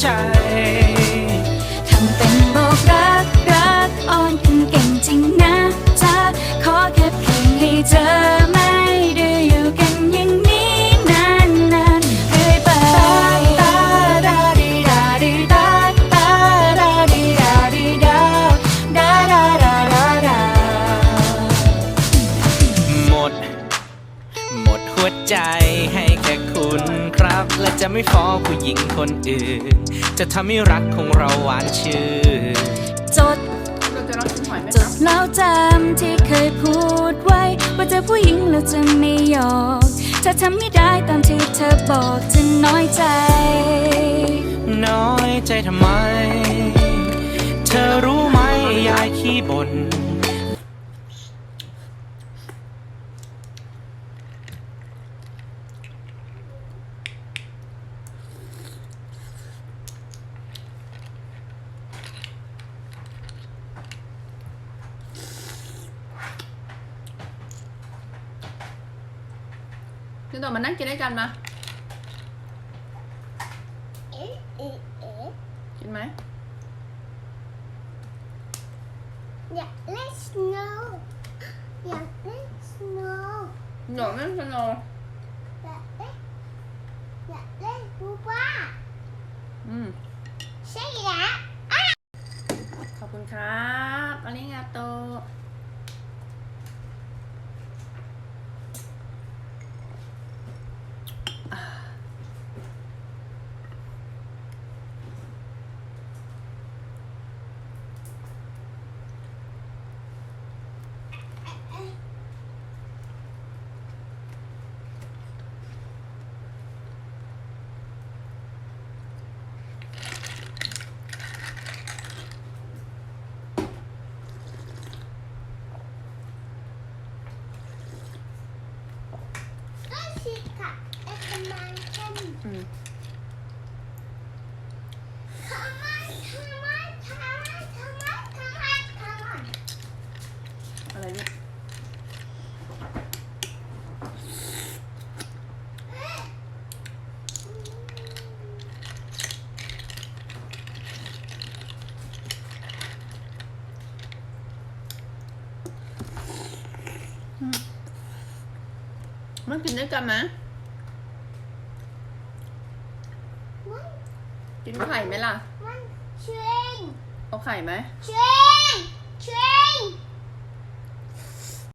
ใจทำเป็นบอกรักรักอ่อนขึ้นเก่งจริงนะจ๊ะขอแค่เพียงให้เจอไม่ได้อยู่กันย่งนี้นานนานเรื่ยไปตาดาดีาดีตาตาดาดีาดีาดาดาาดาาหมด หมดหัวใจให้แค่คุณ จะไม่ฟ้องผู้หญิงคนอื่น จะทำให้รักของเราหวานชื่นจดเราจะลองชิมหอยไหมจคะดแล้วจำที่เคยพูดไว้ ว่าเจอผู้หญิงแล้วจะไม่หยอกถ้าทำไม่ได้ตามที่เธอบอกจะน้อยใจ น้อยใจทำไม เธอรู้ไหมยายขี้บ่น คือต่อมานั่งกินด้วยกันมาเอ๊ะเอ๊ะเอ๊ะกินไหมอยากเล่น snow อยากเล่น snow หยอกเล่นสโนว์อยากเล่นอยากเล่นบูบ้าอืม ใช่แล้วขอบคุณครับอาริงาโตอ่า ก็สิค่ะเอ็กซ์มันกัน อืม ทำไมทำไมทำไมทำไมทำไมทำไม อะไรเนี่ยมันกินด้วยกันไหม กินไข่ไหมล่ะ มัเงเอาไข่ไหมเชงเชง